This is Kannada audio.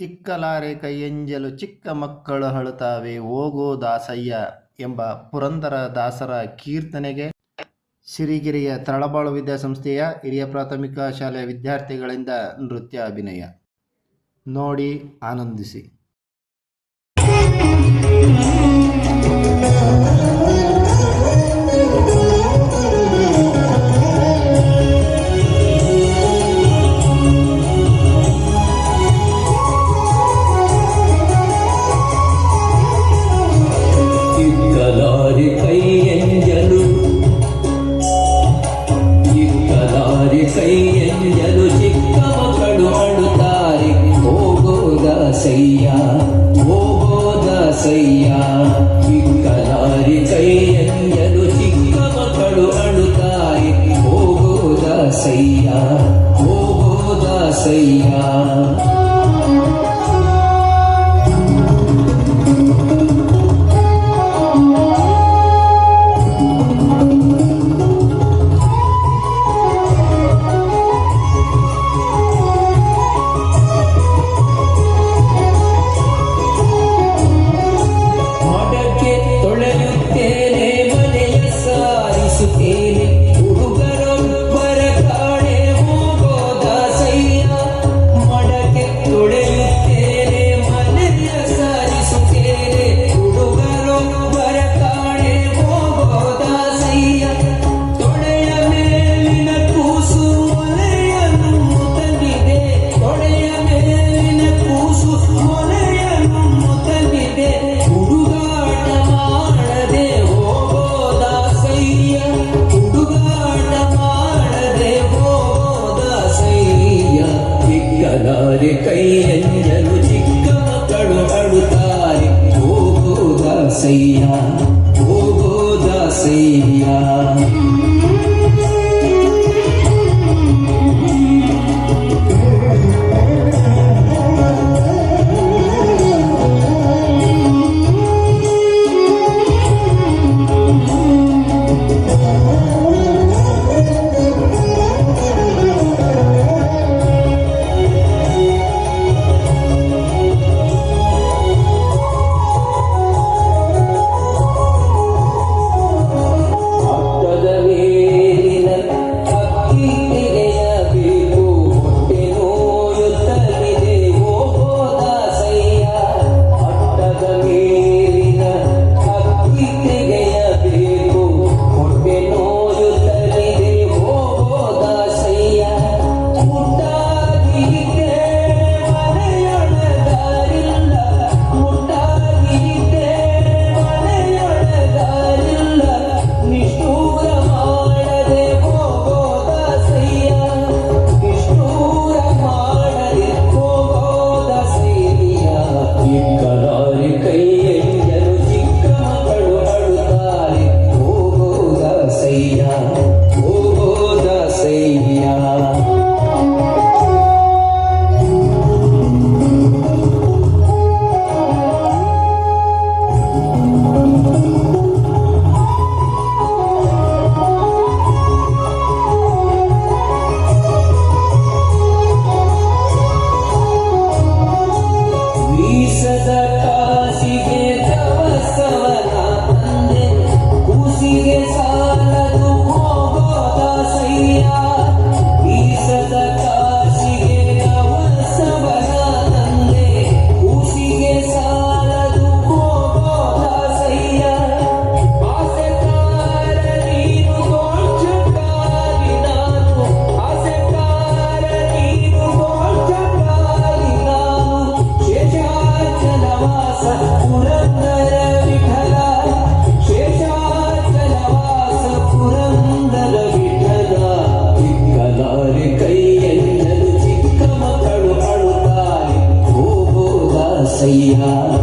ಇಕ್ಕಲಾರೆ ಕೈಯಂಜಲು ಚಿಕ್ಕ ಮಕ್ಕಳು ಅಳುತ್ತಾವೆ. ಹೋಗೋ ದಾಸಯ್ಯ ಎಂಬ ಪುರಂದರ ದಾಸರ ಕೀರ್ತನೆಗೆ ಸಿರಿಗಿರಿಯ ತರಳಬಾಳು ವಿದ್ಯಾಸಂಸ್ಥೆಯ ಹಿರಿಯ ಪ್ರಾಥಮಿಕ ಶಾಲೆಯ ವಿದ್ಯಾರ್ಥಿಗಳಿಂದ ನೃತ್ಯ ಅಭಿನಯ. ನೋಡಿ, ಆನಂದಿಸಿ. ಇಕ್ಕಲಾರೆ ಕೈಯೆಂಜಲು ಚಿಕ್ಕ ಮಕ್ಕಳು ಅಳುತ್ತಾರೆ ಹೋಗೋದ ಸಯ್ಯ ಹೋಗೋದ ಸಯ್ಯ ಇಕ್ಕಲಾರೆ ಕೈಯೆಂಜಲು ಚಿಕ್ಕ ಮಕ್ಕಳು ಅಳುತ್ತಾರೆ ಹೋಗೋದ ಸಯ್ಯ ಚಿಕ್ಕಲಾರೆ ಕೈಯಂಜಲು ಚಿಕ್ಕ ಮಕ್ಕಳು ಅಳುತ್ತಾರೆ ಹೋಗೋದ ಸಯ್ಯ ಹೋಗೋದ ಸಯ್ಯ Oh.